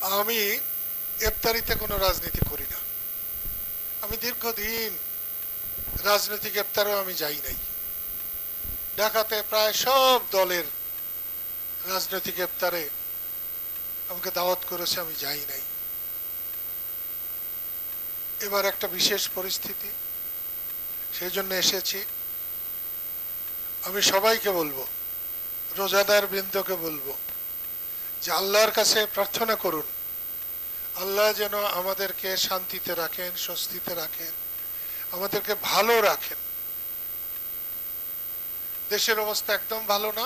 আমি ইফতারিতে কোনো রাজনীতি করি না। আমি দীর্ঘদিন রাজনৈতিক ইফতারেও আমি যাই নাই। ঢাকাতে প্রায় সব দলের রাজনৈতিক ইফতারে আমাকে দাওয়াত করেছে, আমি যাই নাই। এবার একটা বিশেষ পরিস্থিতি, সেই জন্য এসেছি। আমি সবাইকে বলব, রোজাদার বৃন্দকে বলব যে আল্লাহর কাছে প্রার্থনা করুন। আল্লাহ যেন আমাদেরকে শান্তিতে রাখেন, স্বস্তিতে রাখেন, আমাদেরকে ভালো রাখেন। দেশের অবস্থা একদম ভালো না।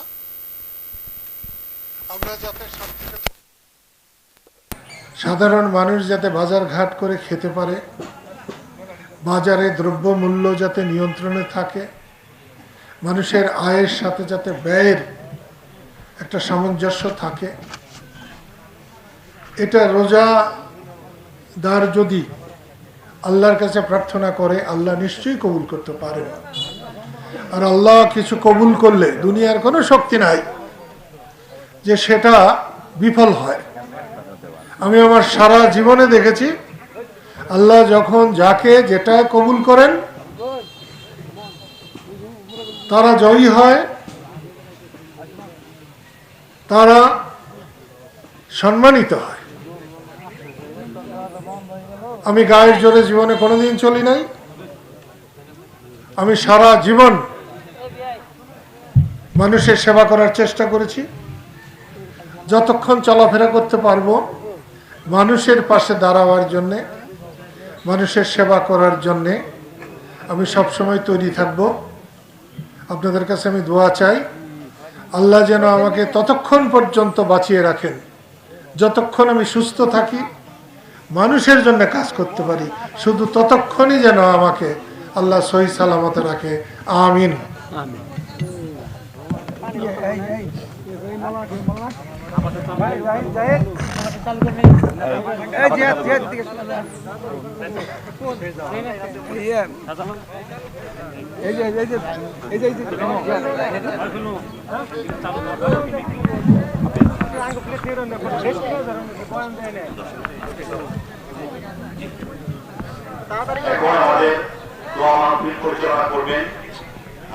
আমরা যাতে শান্তিতে সাধারণ মানুষ যাতে বাজার ঘাট করে খেতে পারে, বাজারে দ্রব্য মূল্য যাতে নিয়ন্ত্রণে থাকে, মানুষের আয়ের সাথে যাতে ব্যয়ের একটা সামঞ্জস্য থাকে এটা রোজাদার যদি আল্লাহর কাছে প্রার্থনা করে, আল্লাহ নিশ্চয়ই কবুল করতে পারে। আর আল্লাহ কিছু কবুল করলে দুনিয়ার কোনো শক্তি নাই যে সেটা বিফল হয়। আমি আমার সারা জীবনে দেখেছি, আল্লাহ যখন যাকে যেটা কবুল করেন, তারা জয়ী হয়, তারা সম্মানিত হয়। আমি গায়ের জোরে জীবনে কোনোদিন চলি নাই। আমি সারা জীবন মানুষের সেবা করার চেষ্টা করেছি। যতক্ষণ চলাফেরা করতে পারব, মানুষের পাশে দাঁড়াবার জন্যে, মানুষের সেবা করার জন্যে আমি সবসময় তৈরি থাকব। আপনাদের কাছে আমি দোয়া চাই, আল্লাহ যেন আমাকে ততক্ষণ পর্যন্ত বাঁচিয়ে রাখেন। যতক্ষণ আমি সুস্থ থাকি মানুষের জন্য কাজ করতে পারি শুধু ততক্ষণই যেন আমাকে আল্লাহ সহি সালামতে রাখে আমিন এখন আমাদের দোয়া মাহফিল পরিচালনা করবেন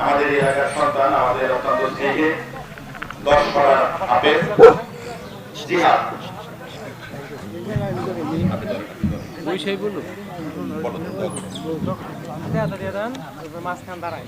আমাদের এলাকার সন্তান আমাদের অত্যন্ত স্নেহে দশ পাড়ার হাফেজ জিহাদ মাঝখান দাঁড়ায়।